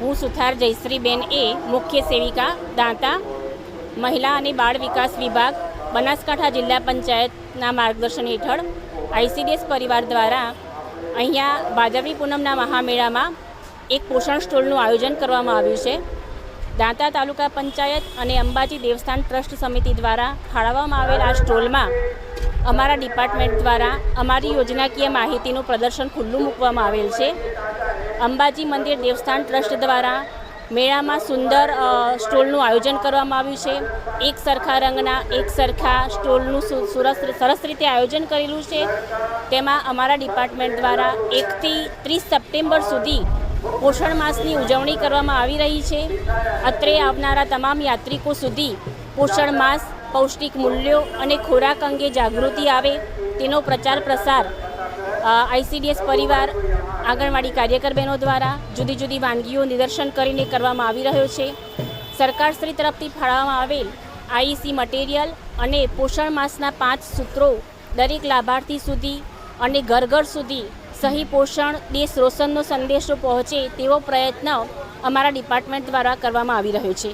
હું સુથાર જયશ્રીબેન એ મુખ્ય સેવિકા, દાંતા, મહિલા અને બાળ વિકાસ વિભાગ, બનાસકાંઠા જિલ્લા પંચાયતના માર્ગદર્શન હેઠળ આઈસીડીએસ પરિવાર દ્વારા અહીંયા ભાદરવી પૂનમના મહામેળામાં એક પોષણ સ્ટોલનું આયોજન કરવામાં આવ્યું છે. દાંતા તાલુકા પંચાયત અને અંબાજી દેવસ્થાન ટ્રસ્ટ સમિતિ દ્વારા ફાળવવામાં આવેલ આ સ્ટોલમાં અમારા ડિપાર્ટમેન્ટ દ્વારા અમારી યોજનાકીય માહિતીનું પ્રદર્શન ખુલ્લું મૂકવામાં આવેલ છે. અંબાજી મંદિર દેવસ્થાન ટ્રસ્ટ દ્વારા મેળામાં સુંદર સ્ટોલનું આયોજન કરવામાં આવ્યું છે. એક સરખા રંગના, એક સરખા સ્ટોલનું સુરસ, સરસ રીતે આયોજન કરેલું છે. તેમાં અમારા ડિપાર્ટમેન્ટ દ્વારા એકથી ત્રીસ સપ્ટેમ્બર સુધી પોષણ માસની ઉજવણી કરવામાં આવી રહી છે. અત્રે આવનારા તમામ યાત્રિકો સુધી પોષણ માસ પૌષ્ટિક મૂલ્યો અને ખોરાક અંગે જાગૃતિ આવે તેનો પ્રચાર પ્રસાર આઈસીડીએસ પરિવાર, આંગણવાડી કાર્યકર બહેનો દ્વારા જુદી જુદી વાનગીઓ નિદર્શન કરીને કરવામાં આવી રહ્યો છે. સરકારશ્રી તરફથી ફાળવવામાં આવેલ આઈસી મટીરિયલ અને પોષણ માસના પાંચ સૂત્રો દરેક લાભાર્થી સુધી અને ઘર ઘર સુધી સહી પોષણ, દેશ રોશનનો સંદેશો પહોંચે તેવો પ્રયત્ન અમારા ડિપાર્ટમેન્ટ દ્વારા કરવામાં આવી રહ્યો છે.